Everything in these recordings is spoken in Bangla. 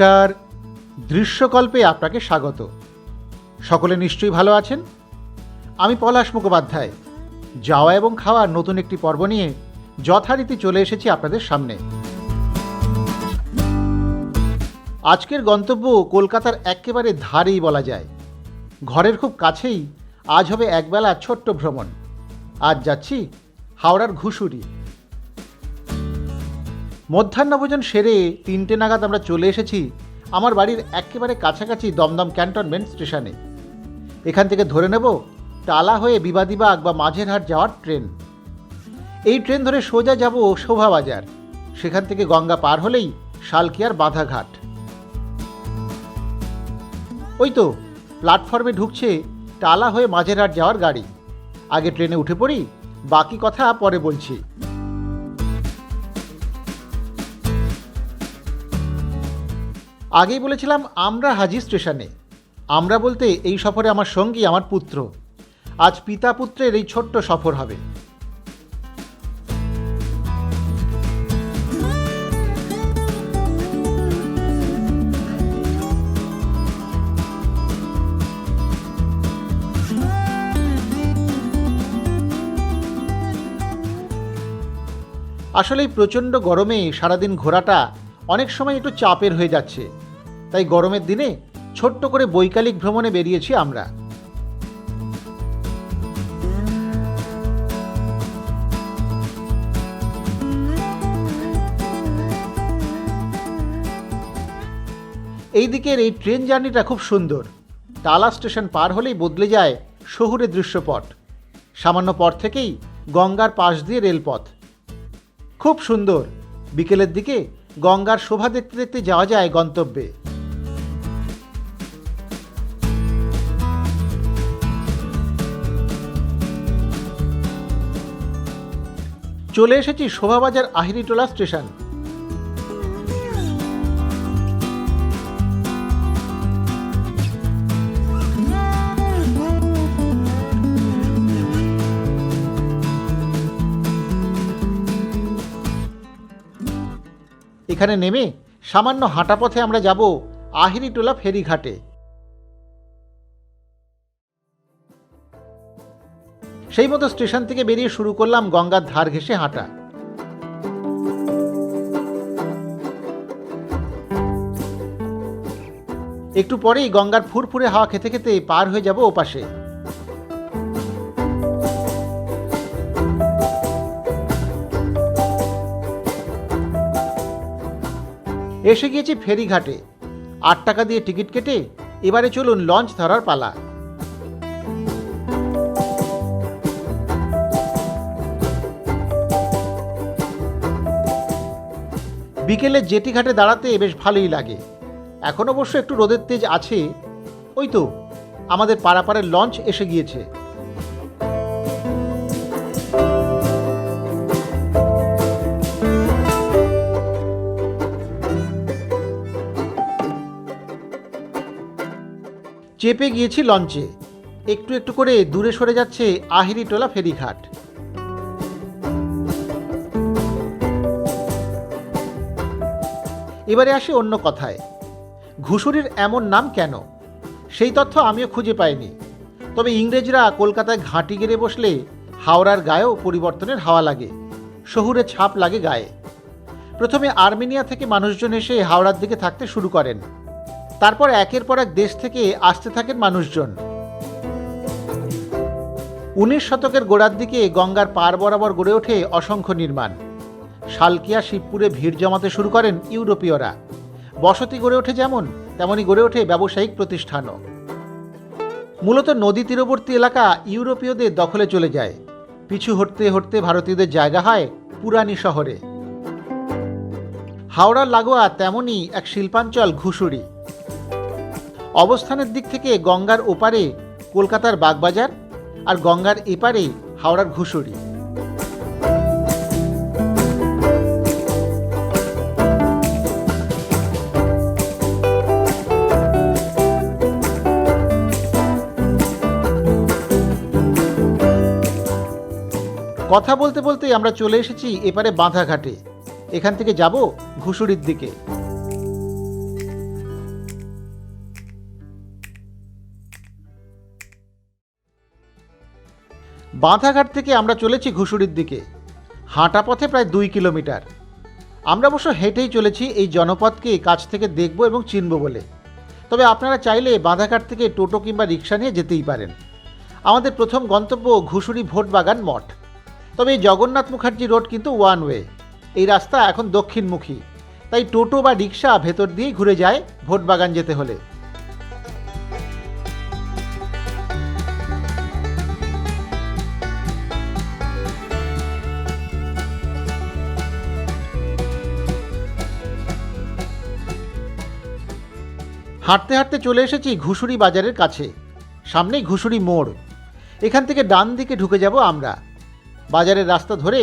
নমস্কার। দৃশ্যকল্পে আপনাকে স্বাগত। সকলে নিশ্চয়ই ভালো আছেন? আমি পলাশ মুখোপাধ্যায়। যাওয়া এবং খাওয়ার নতুন একটি পর্ব নিয়ে যথারীতি চলে এসেছি আপনাদের সামনে। আজকের গন্তব্য কলকাতার একেবারে ধারেই বলা যায়। ঘরের খুব কাছেই আজ হবে একবেলা ছোট্ট ভ্রমণ। আজ যাচ্ছি হাওড়ার ঘুষুরি। মধ্যাহ্নভোজন সেরে তিনটে নাগাদ আমরা চলে এসেছি আমার বাড়ির একেবারে কাছাকাছি দমদম ক্যান্টনমেন্ট স্টেশনে। এখান থেকে ধরে নেব টালা হয়ে বিবাদিবাগ বা মাঝেরহাট যাওয়ার ট্রেন। এই ট্রেন ধরে সোজা যাব শোভাবাজার। সেখান থেকে গঙ্গা পার হলেই শালকিয়ার বাঁধাঘাট। ওই তো, প্ল্যাটফর্মে ঢুকছে টালা হয়ে মাঝেরহাট যাওয়ার গাড়ি। আগে ট্রেনে উঠে পড়ি, বাকি কথা পরে বলছি। আগেই বলেছিলাম, আমরা হাজি স্টেশনে। আমরা বলতে এই সফরে আমার সঙ্গী, আমার পুত্র। আজ পিতা পুত্রের এই ছোট্ট সফর হবে। আসলে প্রচণ্ড গরমে সারাদিন ঘোরাটা অনেক সময় একটু চাপের হয়ে যাচ্ছে। তাই গরমের দিনে ছোট্ট করে বৈকালিক ভ্রমণে বেরিয়েছি আমরা। এই দিকের এই ট্রেন জার্নিটা খুব সুন্দর। টালা স্টেশন পার হলেই বদলে যায় শহুরের দৃশ্যপট। সামান্য পর থেকেই গঙ্গার পাশ দিয়ে রেলপথ। খুব সুন্দর। বিকেলের দিকে গঙ্গার শোভা দেখতে দেখতে যাওয়া যায় গন্তব্যে। চলে এসেছি শোভাবাজার আহিরিটোলা স্টেশন। এখানে নেমে সামান্য হাঁটা পথে আমরা যাব আহিরিটোলা ফেরিঘাটে। সেই মতো স্টেশন থেকে বেরিয়ে শুরু করলাম গঙ্গার ধার ঘেঁষে হাঁটা। একটু পরেই গঙ্গার ফুরফুরে হাওয়া খেতে খেতে পার হয়ে যাব ওপাশে। এসে গিয়েছি ফেরিঘাটে। আট টাকা দিয়ে টিকিট কেটে এবারে চলুন লঞ্চ ধরার পালা। বিকেলে জেটি ঘাটে দাঁড়াতে বেশ ভালোই লাগে। এখন অবশ্য একটু রোদের তেজ আছে। ওই তো, আমাদের পাড়াপাড়ের লঞ্চ এসে গিয়েছে। চেপে গিয়েছি লঞ্চে। একটু একটু করে দূরে সরে যাচ্ছে আহিরিটোলা ফেরিঘাট। এবারে আসি অন্য কথায়। ঘুষুরির এমন নাম কেন? সেই তথ্য আমিও খুঁজে পাইনি। তবে ইংরেজরা কলকাতায় ঘাঁটি গেড়ে বসলে হাওড়ার গায়েও পরিবর্তনের হাওয়া লাগে, শহুরে ছাপ লাগে গায়ে। প্রথমে আর্মেনিয়া থেকে মানুষজন এসে হাওড়ার দিকে থাকতে শুরু করেন। তারপর একের পর এক দেশ থেকে আসতে থাকেন মানুষজন। উনিশ শতকের গোড়ার দিকে গঙ্গার পার বরাবর গড়ে ওঠে অসংখ্য নির্মাণ। শালকিয়া, শিবপুরে ভিড় জমাতে শুরু করেন ইউরোপীয়রা। বসতি গড়ে ওঠে যেমন, তেমনই গড়ে ওঠে ব্যবসায়িক প্রতিষ্ঠানও। মূলত নদী তীরবর্তী এলাকা ইউরোপীয়দের দখলে চলে যায়। পিছু হটতে হটতে ভারতীয়দের জায়গা হয় পুরানি শহরে। হাওড়ার লাগোয়া তেমনই এক শিল্পাঞ্চল ঘুষুরি অবস্থানের দিক থেকে গঙ্গার ওপারে কলকাতার বাগবাজার আর গঙ্গার এপারে হাওড়ার ঘুষুরি কথা বলতে বলতে আমরা চলে এসেছি এপারে বাঁধাঘাটে। এখান থেকে যাব ঘুষুরির দিকে। বাঁধাঘাট থেকে আমরা চলেছি ঘুষুরির দিকে। হাঁটা পথে প্রায় দুই কিলোমিটার। আমরা অবশ্য হেঁটেই চলেছি, এই জনপদকে কাছ থেকে দেখব এবং চিনব বলে। তবে আপনারা চাইলে বাঁধাঘাট থেকে টোটো কিংবা রিক্সা নিয়ে যেতেই পারেন। আমাদের প্রথম গন্তব্য ঘুষুরি ভোটবাগান মঠ। তবে এই জগন্নাথ মুখার্জি রোড কিন্তু ওয়ান ওয়ে। এই রাস্তা এখন দক্ষিণমুখী। তাই টোটো বা রিক্সা ভেতর দিয়েই ঘুরে যায় ভোটবাগান যেতে হলে। হাঁটতে হাঁটতে চলে এসেছি ঘুষুরি বাজারের কাছে। সামনেই ঘুষুরি মোড়। এখান থেকে ডান দিকে ঢুকে যাব আমরা। বাজারের রাস্তা ধরে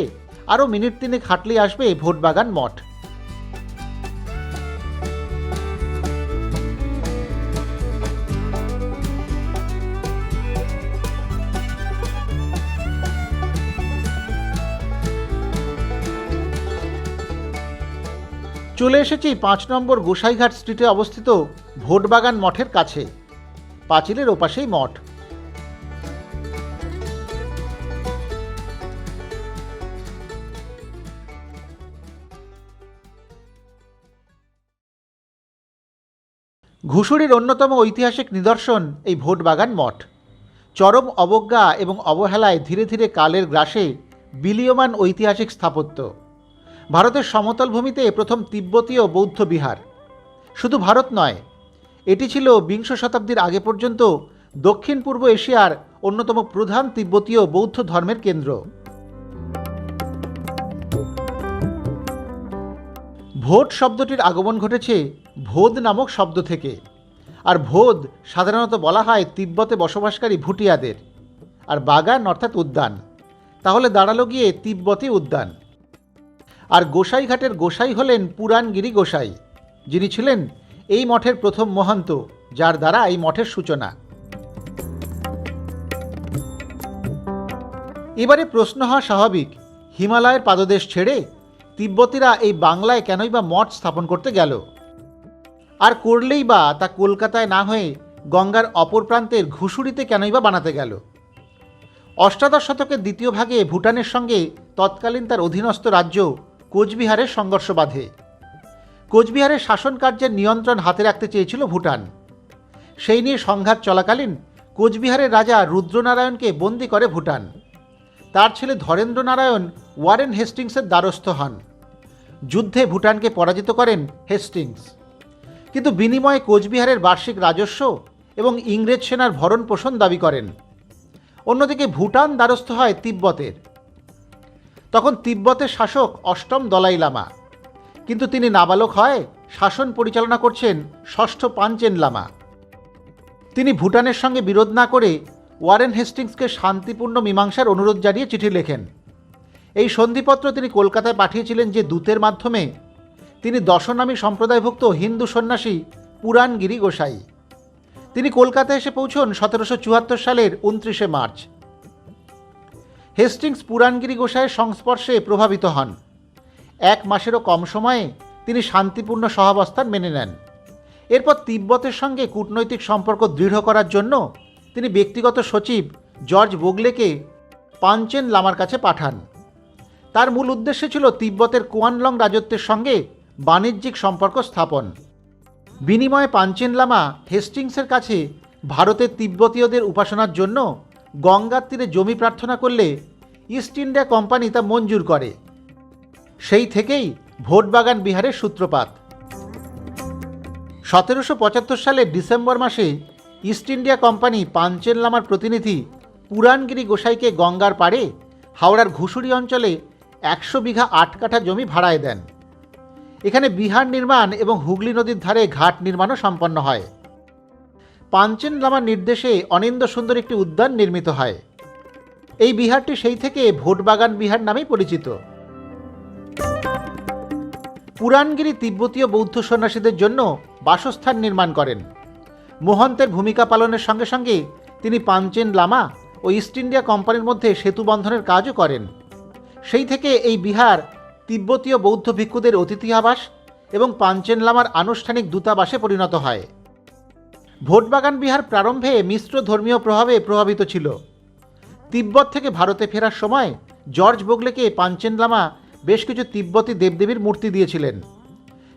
আরও মিনিট তিনেক হাঁটলেই আসবে ভোটবাগান মঠ। চলে এসেছি পাঁচ নম্বর গোসাইঘাট স্ট্রিটে অবস্থিত ভোটবাগান মঠের কাছে। পাঁচিলের ওপাশেই মঠ। ঘুষুরির অন্যতম ঐতিহাসিক নিদর্শন এই ভোটবাগান মঠ। চরম অবজ্ঞা এবং অবহেলায় ধীরে ধীরে কালের গ্রাসে বিলীয়মান ঐতিহাসিক স্থাপত্য। ভারতের সমতল ভূমিতে প্রথম তিব্বতীয় বৌদ্ধ বিহার। শুধু ভারত নয় এটি ছিল বিংশ শতাব্দীর আগে পর্যন্ত দক্ষিণ পূর্ব এশিয়ার অন্যতম প্রধান তিব্বতীয় বৌদ্ধ ধর্মের কেন্দ্র। ভোট শব্দটির আগমন ঘটেছে ভোদ নামক শব্দ থেকে। আর ভোদ সাধারণত বলা হয় তিব্বতে বসবাসকারী ভুটিয়াদের। আর বাগান অর্থাৎ উদ্যান। তাহলে দাঁড়াল গিয়ে তিব্বতী উদ্যান। আর গোসাইঘাটের গোসাই হলেন পুরাণগিরি গোসাই, যিনি ছিলেন এই মঠের প্রথম মহন্ত, যার দ্বারা এই মঠের সূচনা। এবারে প্রশ্ন হওয়া স্বাভাবিক, হিমালয়ের পাদদেশ ছেড়ে তিব্বতীরা এই বাংলায় কেনই বা মঠ স্থাপন করতে গেল? আর করলেই বা তা কলকাতায় না হয়ে গঙ্গার অপর প্রান্তের ঘুষুরিতে কেনই বা বানাতে গেল? অষ্টাদশ শতকের দ্বিতীয় ভাগে ভুটানের সঙ্গে তৎকালীন তার অধীনস্থ রাজ্য কোচবিহারের সংঘর্ষ বাধে। কোচবিহারের শাসন কার্যের নিয়ন্ত্রণ হাতে রাখতে চেয়েছিল ভুটান। সেই নিয়ে সংঘাত চলাকালীন কোচবিহারের রাজা রুদ্রনারায়ণকে বন্দি করে ভুটান। তার ছেলে ধরেন্দ্র নারায়ণ ওয়ারেন হেস্টিংসের দ্বারস্থ হন। যুদ্ধে ভুটানকে পরাজিত করেন হেস্টিংস। কিন্তু বিনিময়ে কোচবিহারের বার্ষিক রাজস্ব এবং ইংরেজ সেনার ভরণ পোষণ দাবি করেন। অন্যদিকে ভুটান দ্বারস্থ হয় তিব্বতের। তখন তিব্বতের শাসক অষ্টম দলাই লামা। কিন্তু তিনি নাবালক হয় শাসন পরিচালনা করছেন ষষ্ঠ পাঞ্চেন লামা। তিনি ভুটানের সঙ্গে বিরোধ না করে ওয়ারেন হেস্টিংসকে শান্তিপূর্ণ মীমাংসার অনুরোধ জানিয়ে চিঠি লেখেন। এই সন্ধিপত্র তিনি কলকাতায় পাঠিয়েছিলেন যে দূতের মাধ্যমে তিনি দশনামী সম্প্রদায়ভুক্ত হিন্দু সন্ন্যাসী পুরাণগিরি গোসাই। তিনি কলকাতায় এসে পৌঁছন সতেরোশো চুয়াত্তর সালের উনত্রিশে মার্চ। হেস্টিংস পুরাণগিরি গোসাইয়ের সংস্পর্শে প্রভাবিত হন। এক মাসেরও কম সময়ে তিনি শান্তিপূর্ণ সহাবস্থান মেনে নেন। এরপর তিব্বতের সঙ্গে কূটনৈতিক সম্পর্ক দৃঢ় করার জন্য তিনি ব্যক্তিগত সচিব জর্জ বোগলেকে পাঞ্চেন লামার কাছে পাঠান। তার মূল উদ্দেশ্য ছিল তিব্বতের কুয়ানলং রাজত্বের সঙ্গে বাণিজ্যিক সম্পর্ক স্থাপন। বিনিময়ে পাঞ্চেন লামা হেস্টিংসের কাছে ভারতের তিব্বতীয়দের উপাসনার জন্য গঙ্গার তীরে জমি প্রার্থনা করলে ইস্ট ইন্ডিয়া কোম্পানি তা মঞ্জুর করে। সেই থেকেই ভোটবাগান বিহারের সূত্রপাত। সতেরোশো পঁচাত্তর সালের ডিসেম্বর মাসে ইস্ট ইন্ডিয়া কোম্পানি পাঞ্চেন লামার প্রতিনিধি পুরাণগিরি গোসাইকে গঙ্গার পাড়ে হাওড়ার ঘুষুরি অঞ্চলে একশো বিঘা আট কাঠা জমি ভাড়ায় দেন। এখানে বিহার নির্মাণ এবং হুগলি নদীর ধারে ঘাট নির্মাণও সম্পন্ন হয়। পাঞ্চেন লামার নির্দেশে অনিন্দ সুন্দর একটি উদ্যান নির্মিত হয়। এই বিহারটি সেই থেকে ভোটবাগান বিহার নামেই পরিচিত। পুরাণগিরি তিব্বতীয় বৌদ্ধ সন্ন্যাসীদের জন্য বাসস্থান নির্মাণ করেন। মোহন্তের ভূমিকা পালনের সঙ্গে সঙ্গে তিনি পাঞ্চেন লামা ও ইস্ট ইন্ডিয়া কোম্পানির মধ্যে সেতু বন্ধনের কাজও করেন। সেই থেকে এই বিহার তিব্বতীয় বৌদ্ধ ভিক্ষুদের অতিথি আবাস এবং পাঞ্চেন লামার আনুষ্ঠানিক দূতাবাসে পরিণত হয়। ভোটবাগান বিহার প্রারম্ভে মিশ্র ধর্মীয় প্রভাবে প্রভাবিত ছিল। তিব্বত থেকে ভারতে ফেরার সময় জর্জ বোগলেকে পাঞ্চেন লামা বেশ কিছু তিব্বতী দেবদেবীর মূর্তি দিয়েছিলেন।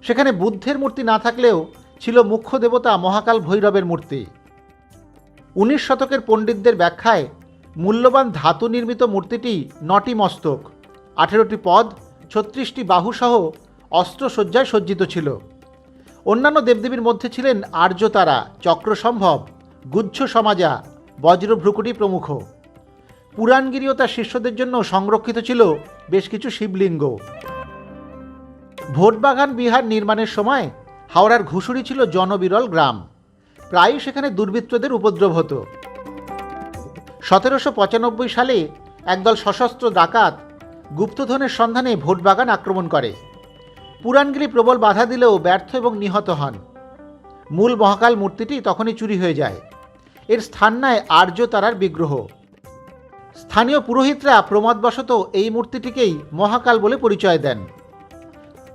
সেখানে বুদ্ধের মূর্তি না থাকলেও ছিল মুখ্য দেবতা মহাকাল ভৈরবের মূর্তি। উনিশ শতকের পণ্ডিতদের ব্যাখ্যায় মূল্যবান ধাতু নির্মিত মূর্তিটি নটি মস্তক, আঠেরোটি পদ, ছত্রিশটি বাহুসহ অস্ত্রসজ্জায় সজ্জিত ছিল। অন্যান্য দেবদেবীর মধ্যে ছিলেন আর্যতারা, চক্রসম্ভব গুচ্ছ সমাজা, বজ্রভ্রুকুটি প্রমুখ। পুরাণগিরি ও তার শিষ্যদের জন্য সংরক্ষিত ছিল বেশ কিছু শিবলিঙ্গ। ভোটবাগান বিহার নির্মাণের সময় হাওড়ার ঘুষুরি ছিল জনবিরল গ্রাম। প্রায়ই সেখানে দুর্বৃত্তদের উপদ্রব হতো। সতেরোশো পঁচানব্বই সালে একদল সশস্ত্র ডাকাত গুপ্তধনের সন্ধানে ভোটবাগান আক্রমণ করে। পুরাণগিরি প্রবল বাধা দিলেও ব্যর্থ এবং নিহত হন। মূল মহাকাল মূর্তিটি তখনই চুরি হয়ে যায়। এর স্থান নেয় আর্য তারার বিগ্রহ। স্থানীয় পুরোহিতরা প্রমাদবশত এই মূর্তিটিকেই মহাকাল বলে পরিচয় দেন।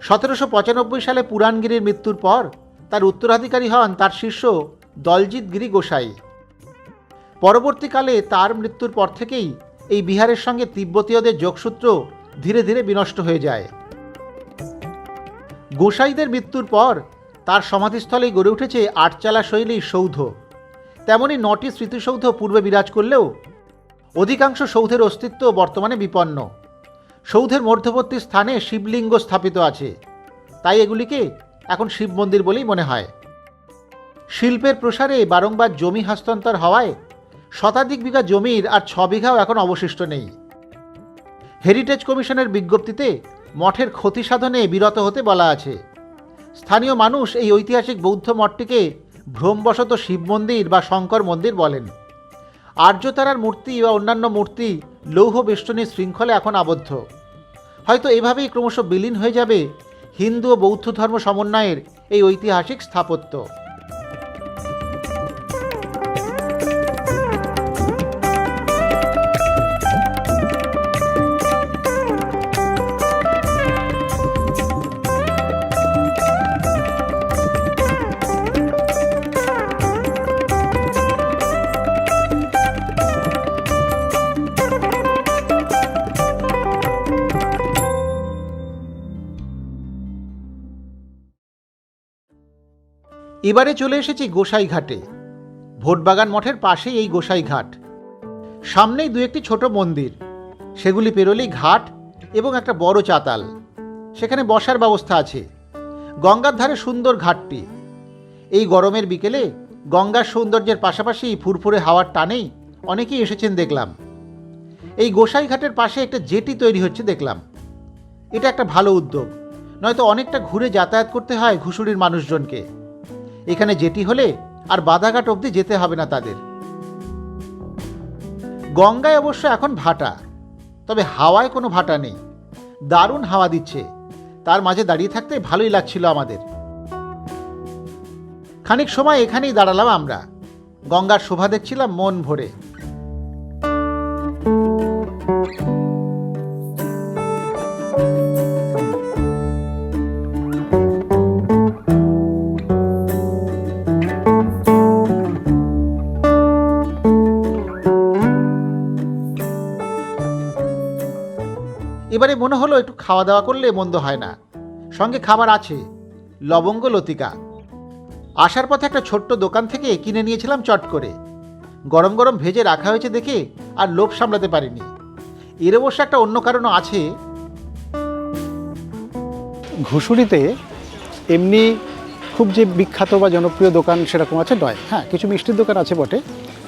সতেরোশো পঁচানব্বই সালে পুরাণগিরির মৃত্যুর পর তার উত্তরাধিকারী হন তার শিষ্য দলজিৎ গিরি গোসাই। পরবর্তীকালে তার মৃত্যুর পর থেকেই এই বিহারের সঙ্গে তিব্বতীয়দের যোগসূত্র ধীরে ধীরে বিনষ্ট হয়ে যায়। গোসাইদের মৃত্যুর পর তার সমাধিস্থলেই গড়ে উঠেছে আটচালা শৈলী সৌধ। তেমনি নটি স্মৃতিসৌধ পূর্বে বিরাজ করলেও অধিকাংশ সৌধের অস্তিত্ব বর্তমানে বিপন্ন। সৌধের মধ্যবর্তী স্থানে শিবলিঙ্গ স্থাপিত আছে। তাই এগুলিকে এখন শিব মন্দির বলেই মনে হয়। শিল্পের প্রসারে বারংবার জমি হস্তান্তর হওয়ায় শতাধিক বিঘা জমির আর ছ বিঘাও এখন অবশিষ্ট নেই। হেরিটেজ কমিশনের বিজ্ঞপ্তিতে মঠের ক্ষতি সাধনে বিরত হতে বলা আছে। স্থানীয় মানুষ এই ঐতিহাসিক বৌদ্ধ মঠটিকে ভ্রমবশত শিব মন্দির বা শঙ্কর মন্দির বলেন। আর্যতারার মূর্তি বা অন্যান্য মূর্তি লৌহ বেষ্টনীর শৃঙ্খলে এখন আবদ্ধ। হয়তো এভাবেই ক্রমশ বিলীন হয়ে যাবে হিন্দু ও বৌদ্ধ ধর্ম সমন্বয়ের এই ঐতিহাসিক স্থাপত্য। এবারে চলে এসেছি গোসাই ঘাটে ভোটবাগান মঠের পাশেই এই গোসাই ঘাট সামনেই দু একটি ছোট মন্দির। সেগুলি পেরোলেই ঘাট এবং একটা বড় চাতাল। সেখানে বসার ব্যবস্থা আছে। গঙ্গার ধারে সুন্দর ঘাটটি। এই গরমের বিকেলে গঙ্গার সৌন্দর্যের পাশাপাশি ফুরফুরে হাওয়ার টানেই অনেকেই এসেছেন দেখলাম। এই গোসাই ঘাটের পাশে একটা জেটি তৈরি হচ্ছে দেখলাম। এটা একটা ভালো উদ্যোগ। নয়তো অনেকটা ঘুরে যাতায়াত করতে হয় ঘুষুরির মানুষজনকে। এখানে যেটি হলে আর বাধাঘাট অবধি যেতে হবে না তাদের। গঙ্গায় অবশ্য এখন ভাটা, তবে হাওয়ায় কোনো ভাটা নেই। দারুণ হাওয়া দিচ্ছে। তার মাঝে দাঁড়িয়ে থাকতে ভালোই লাগছিল আমাদের। খানিক সময় এখানেই দাঁড়ালাম আমরা। গঙ্গার শোভা দেখছিলাম মন ভরে। মনে হলো একটু খাওয়া দাওয়া করলে মন্দ হয় না। সঙ্গে খাবার আছে, লবঙ্গ, লতিকা। আসার পথে একটা ছোট্ট দোকান থেকে কিনে নিয়েছিলাম চট করে। গরম গরম ভেজে রাখা হয়েছে দেখে আর লোভ সামলাতে পারিনি। এর অবশ্য একটা অন্য কারণও আছে। ঘুষুরিতে এমনি খুব যে বিখ্যাত বা জনপ্রিয় দোকান সেরকম আছে নয়। হ্যাঁ কিছু মিষ্টির দোকান আছে বটে।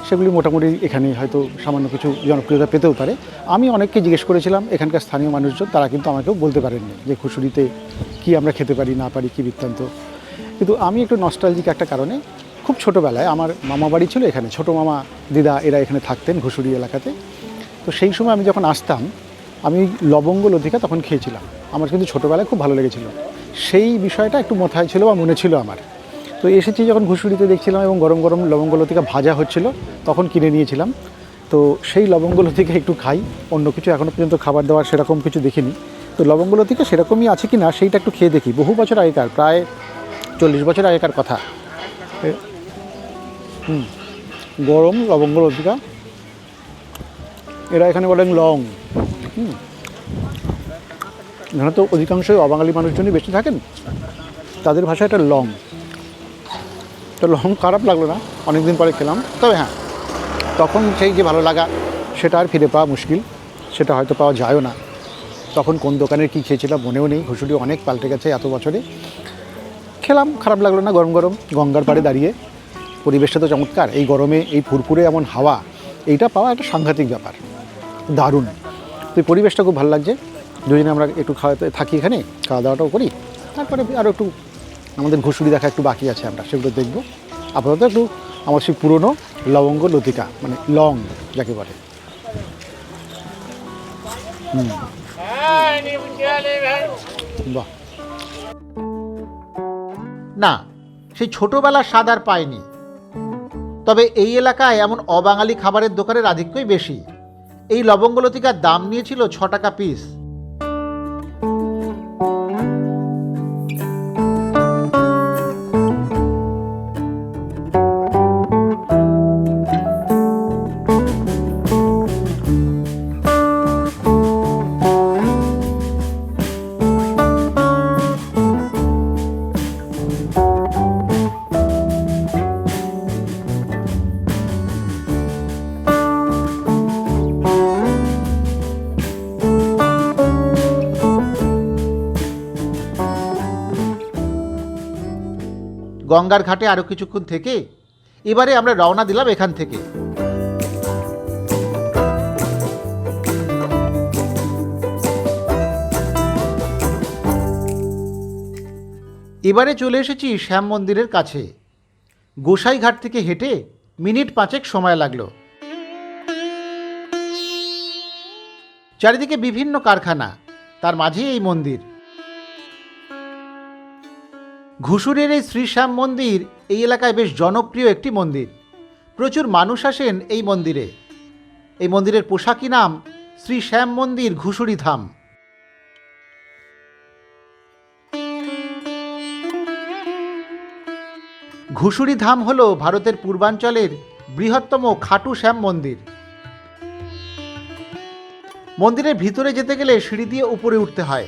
সেগুলি মোটামুটি এখানে হয়তো সামান্য কিছু জনপ্রিয়তা পেতেও পারে। আমি অনেককে জিজ্ঞেস করেছিলাম, এখানকার স্থানীয় মানুষজন, তারা কিন্তু আমাকেও বলতে পারেননি যে ঘুষুরিতে কি আমরা খেতে পারি, না পারি, কি বৃত্তান্ত। কিন্তু আমি একটু নস্টালজিক একটা কারণে খুব ছোটোবেলায় আমার মামা বাড়ি ছিল এখানে, ছোটো মামা দিদা এরা এখানে থাকতেন ঘুষুরি এলাকাতে। তো সেই সময় আমি যখন আসতাম, আমি লবঙ্গ লতিকা তখন খেয়েছিলাম। আমার কিন্তু ছোটোবেলায় খুব ভালো লেগেছিল। সেই বিষয়টা একটু মাথায় ছিল বা মনে ছিল আমার। তো এসেছি যখন ঘুষুরিতে দেখছিলাম এবং গরম গরম লবঙ্গ লতিকা ভাজা হচ্ছিল, তখন কিনে নিয়েছিলাম। তো সেই লবঙ্গ লতিকা একটু খাই, অন্য কিছু এখনও পর্যন্ত খাবার দাবার সেরকম কিছু দেখিনি। তো লবঙ্গ লতিকা সেরকমই আছে কি না সেইটা একটু খেয়ে দেখি। বহু বছর আগেকার, প্রায় চল্লিশ বছর আগেকার কথা। হুম, গরম লবঙ্গ লতিকা। এরা এখানে বলেন লং। হুম, এখানে তো অধিকাংশই অবাঙালি মানুষজনই বেশি থাকেন। তাদের ভাষায় এটা লং। তো লং খারাপ লাগল না, অনেকদিন পরে খেলাম। তবে হ্যাঁ তখন সেই যে ভালো লাগা, সেটা আর ফিরে পাওয়া মুশকিল। সেটা হয়তো পাওয়া যায়ও না। তখন কোন দোকানের কী খেয়েছিলাম মনেও নেই, ঘুষুরি অনেক পাল্টে গেছে এত বছরে। খেলাম, খারাপ লাগল না, গরম গরম, গঙ্গার পাড়ে দাঁড়িয়ে। পরিবেশটা তো চমৎকার, এই গরমে, এই ফুরফুরে এমন হাওয়া, এইটা পাওয়া একটা সাংঘাতিক ব্যাপার। দারুণ। তো পরিবেশটা খুব ভালো লাগছে। দুজনে আমরা একটু খাওয়াতে থাকি এখানে, খাওয়া দাওয়াটাও করি। তারপরে আরও একটু আমাদের ঘুষুরি দেখা একটু বাকি আছে আমরা, সেগুলো দেখব। আপাতত একটু আমার সেই পুরনো লবঙ্গ লতিকা মানে লং, যাকে বলে। বাহ। না, সেই ছোটবেলার স্বাদ আর পায়নি তবে এই এলাকায় এমন অবাঙালি খাবারের দোকানের আধিক্যই বেশি। এই লবঙ্গলতিকার দাম নিয়েছিল ছ টাকা পিস গঙ্গার ঘাটে আরও কিছুক্ষণ থেকে এবারে আমরা রওনা দিলাম এখান থেকে। এবারে চলে এসেছি শ্যাম মন্দিরের কাছে। গোসাইঘাট থেকে হেঁটে মিনিট পাঁচেক সময় লাগল। চারিদিকে বিভিন্ন কারখানা, তার মাঝে এই মন্দির। ঘুষুরের এই শ্রীশ্যাম মন্দির এই এলাকায় বেশ জনপ্রিয় একটি মন্দির। প্রচুর মানুষ আসেন এই মন্দিরে। এই মন্দিরের পোশাকি নাম শ্রী শ্যাম মন্দির ঘুষুরি ধাম। ঘুষুরি ধাম হল ভারতের পূর্বাঞ্চলের বৃহত্তম খাটু শ্যাম মন্দির। মন্দিরের ভিতরে যেতে গেলে সিঁড়ি দিয়ে উপরে উঠতে হয়।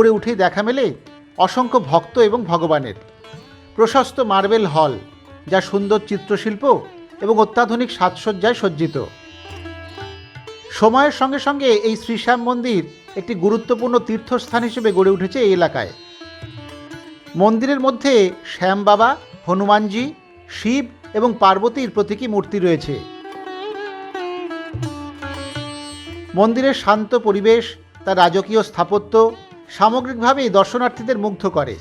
উপরে উঠেই দেখা মেলে অসংখ্য ভক্ত এবং ভগবানের। প্রশস্ত মার্বেল হল, যা সুন্দর চিত্রশিল্প এবং অত্যাধুনিক সাজসজ্জায় সজ্জিত। সময়ের সঙ্গে সঙ্গে এই শ্রীশ্যাম মন্দির একটি গুরুত্বপূর্ণ তীর্থস্থান হিসেবে গড়ে উঠেছে এই এলাকায়। মন্দিরের মধ্যে শ্যাম বাবা, হনুমানজি, শিব এবং পার্বতীর প্রতীকী মূর্তি রয়েছে। মন্দিরের শান্ত পরিবেশ, তার রাজকীয় স্থাপত্য সামগ্রিকভাবেই দর্শনার্থীদের মুগ্ধ করে।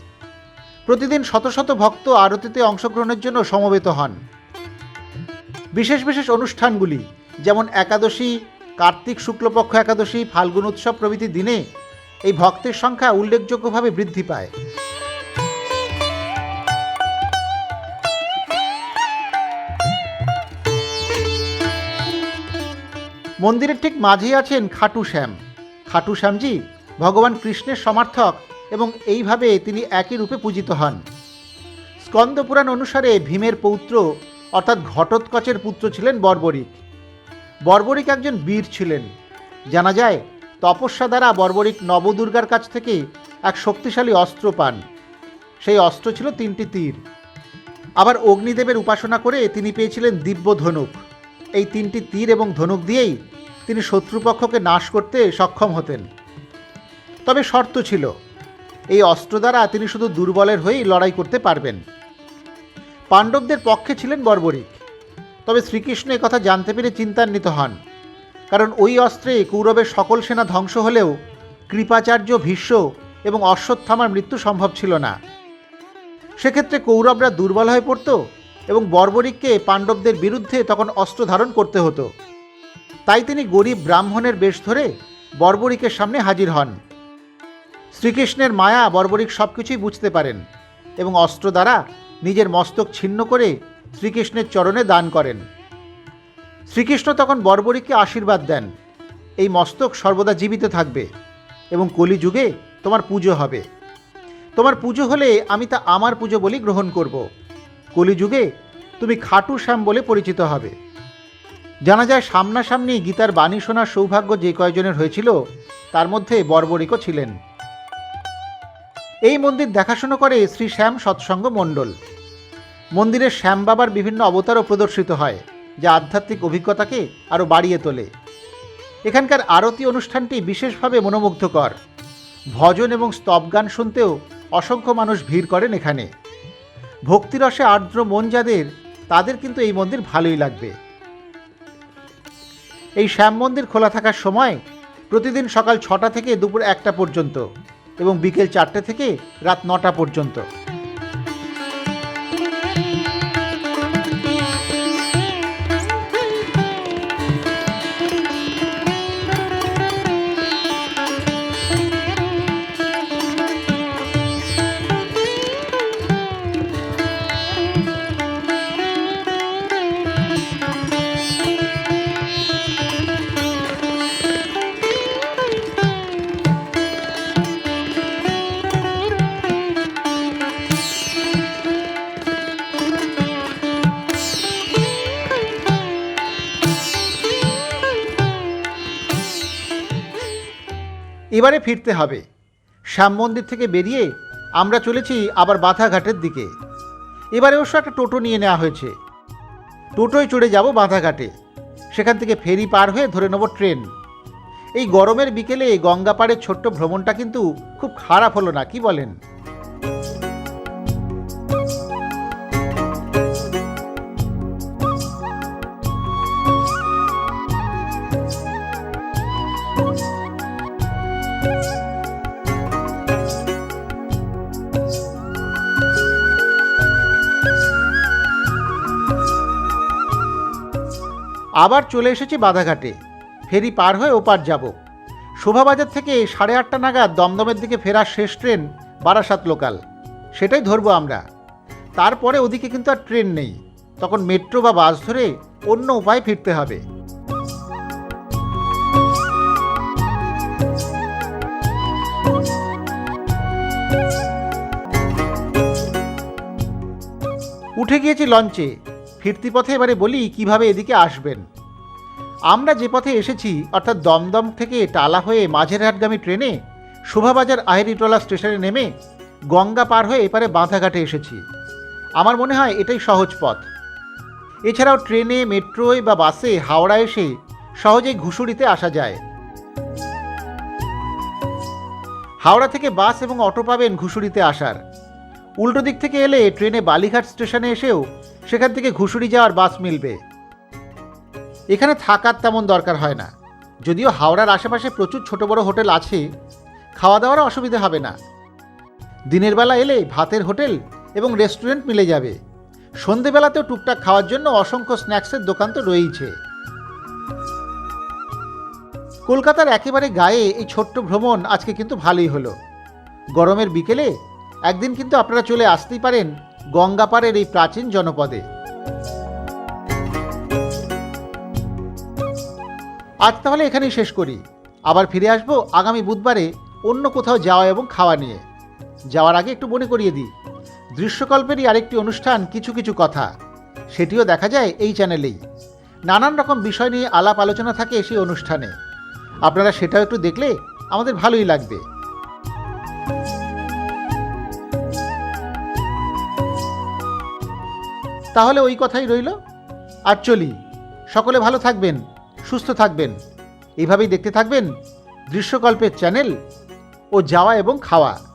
প্রতিদিন শত শত ভক্ত আরতিতে অংশগ্রহণের জন্য সমবেত হন। বিশেষ বিশেষ অনুষ্ঠানগুলি, যেমন একাদশী, কার্তিক শুক্লপক্ষ একাদশী, ফাল্গুন উৎসব প্রভৃতি দিনে এই ভক্তের সংখ্যা উল্লেখযোগ্যভাবে বৃদ্ধি পায়। মন্দিরের ঠিক মাঝেই আছেন খাটু শ্যাম। খাটু শ্যামজি ভগবান কৃষ্ণের সমার্থক এবং এইভাবে তিনি একই রূপে পূজিত হন। স্কন্দ পুরাণ অনুসারে ভীমের পৌত্র, অর্থাৎ ঘটোৎকচের পুত্র ছিলেন বর্বরিক। বর্বরিক একজন বীর ছিলেন। জানা যায়, তপস্যা দ্বারা বর্বরিক নবদুর্গার কাছ থেকে এক শক্তিশালী অস্ত্র পান। সেই অস্ত্র ছিল তিনটি তীর। আবার অগ্নিদেবের উপাসনা করে তিনি পেয়েছিলেন দিব্য ধনুক। এই তিনটি তীর এবং ধনুক দিয়েই তিনি শত্রুপক্ষকে নাশ করতে সক্ষম হতেন। তবে শর্ত ছিল, এই অস্ত্র দ্বারা তিনি শুধু দুর্বলের হয়েই লড়াই করতে পারবেন। পাণ্ডবদের পক্ষে ছিলেন বর্বরিক, তবে শ্রীকৃষ্ণ কথা জানতে পেরে চিন্তান্বিত হন, কারণ ওই অস্ত্রে কৌরবের সকল সেনা ধ্বংস হলেও কৃপাচার্য ভীষ্ম এবং অশ্বত্থামার মৃত্যু সম্ভব ছিল না। সেক্ষেত্রে কৌরবরা দুর্বল হয়ে পড়ত এবং বর্বরিককে পাণ্ডবদের বিরুদ্ধে তখন অস্ত্র ধারণ করতে হতো। তাই তিনি গরিব ব্রাহ্মণের বেশ ধরে বর্বরিকের সামনে হাজির হন। শ্রীকৃষ্ণের মায়া, বর্বরিক সব কিছুই বুঝতে পারেন এবং অস্ত্র দ্বারা নিজের মস্তক ছিন্ন করে শ্রীকৃষ্ণের চরণে দান করেন। শ্রীকৃষ্ণ তখন বর্বরিককে আশীর্বাদ দেন। এই মস্তক সর্বদা জীবিত থাকবে এবং কলিযুগে তোমার পুজো হবে। তোমার পুজো হলে আমি তা আমার পুজো বলেই গ্রহণ করব। কলিযুগে তুমি খাটু শ্যাম বলে পরিচিত হবে। জানা যায় সামনাসামনি গীতার বাণী শোনার সৌভাগ্য যে কয়জনের হয়েছিল, তার মধ্যে বর্বরিকও ছিলেন। এই মন্দির দেখাশোনা করে শ্রী শ্যাম সৎসঙ্গ মণ্ডল। মন্দিরের শ্যাম বাবার বিভিন্ন অবতারও প্রদর্শিত হয়, যা আধ্যাত্মিক অভিজ্ঞতাকে আরও বাড়িয়ে তোলে। এখানকার আরতি অনুষ্ঠানটি বিশেষভাবে মনোমুগ্ধকর। ভজন এবং স্তবগান শুনতেও অসংখ্য মানুষ ভিড় করেন এখানে। ভক্তিরসে আর্দ্র মন যাদের, তাদের কিন্তু এই মন্দির ভালোই লাগবে। এই শ্যাম মন্দির খোলা থাকার সময় প্রতিদিন সকাল ছটা থেকে দুপুর একটা পর্যন্ত। এবং বিকেল চারটে থেকে রাত নটা পর্যন্ত। এবারে ফিরতে হবে। শ্যাম মন্দির থেকে বেরিয়ে আমরা চলেছি আবার বাথাঘাটের দিকে। এবারে অবশ্য একটা টোটো নিয়ে নেওয়া হয়েছে। টোটোয় চড়ে যাব বাঁধাঘাটে। সেখান থেকে ফেরি পার হয়ে ধরে নেব ট্রেন। এই গরমের বিকেলে গঙ্গাপাড়ের ছোট্ট ভ্রমণটা কিন্তু খুব খারাপ হলো না, কি বলেন? আবার চলে এসেছি বাধাঘাটে। ফেরি পার হয়ে ওপার যাব। শোভাবাজার থেকে সাড়ে আটটা নাগাদ দমদমের দিকে ফেরার শেষ ট্রেন বারাসাত লোকাল। সেটাই ধরবো আমরা। তারপরে ওদিকে কিন্তু আর ট্রেন নেই। তখন মেট্রো বা বাস ধরে অন্য উপায় ফিরতে হবে। উঠে গিয়েছি লঞ্চে। ফিরতি পথে এবারে বলি কীভাবে এদিকে আসবেন। আমরা যে পথে এসেছি, অর্থাৎ দমদম থেকে টালা হয়ে মাঝেরহাটগামী ট্রেনে, শোভাবাজার আহেরিটোলা স্টেশনে নেমে গঙ্গা পার হয়ে এপারে বাঁধাঘাটে এসেছি। আমার মনে হয় এটাই সহজ পথ। এছাড়াও ট্রেনে, মেট্রোয় বা বাসে হাওড়া এসে সহজেই ঘুষুরিতে আসা যায়। হাওড়া থেকে বাস এবং অটো পাবেন ঘুষুরিতে আসার। উল্টো দিক থেকে এলে ট্রেনে বালিঘাট স্টেশনে এসেও সেখান থেকে ঘুষুরি যাওয়ার বাস মিলবে। এখানে থাকার তেমন দরকার হয় না। যদিও হাওড়ার আশেপাশে প্রচুর ছোট বড় হোটেল আছে খাওয়া দাওয়ার অসুবিধা হবে না। দিনের বেলা এলে ভাতের হোটেল এবং রেস্টুরেন্ট মিলে যাবে। সন্ধেবেলাতেও টুকটাক খাওয়ার জন্য অসংখ্য স্ন্যাক্সের দোকান তো রয়েইছে। কলকাতার একেবারে গায়ে এই ছোট্ট ভ্রমণ আজকে কিন্তু ভালোই হলো। গরমের বিকেলে একদিন কিন্তু আপনারা চলে আসতেই পারেন গঙ্গাপাড়ের এই প্রাচীন জনপদে। আজ তাহলে এখানেই শেষ করি। আবার ফিরে আসব আগামী বুধবারে অন্য কোথাও যাওয়া এবং খাওয়া নিয়ে। যাওয়ার আগে একটু মনে করিয়ে দিই, দৃশ্যকল্পেরই আরেকটি অনুষ্ঠান কিছু কিছু কথা। সেটিও দেখা যায় এই চ্যানেলেই। নানান রকম বিষয় নিয়ে আলাপ আলোচনা থাকে সেই অনুষ্ঠানে। আপনারা সেটাও একটু দেখলে আমাদের ভালোই লাগবে। তাহলে ওই কথাই রইল। আর চলি। সকলে ভালো থাকবেন, সুস্থ থাকবেন। এইভাবেই দেখতে থাকবেন দৃশ্যকল্পের চ্যানেল ও যাওয়া এবং খাওয়া।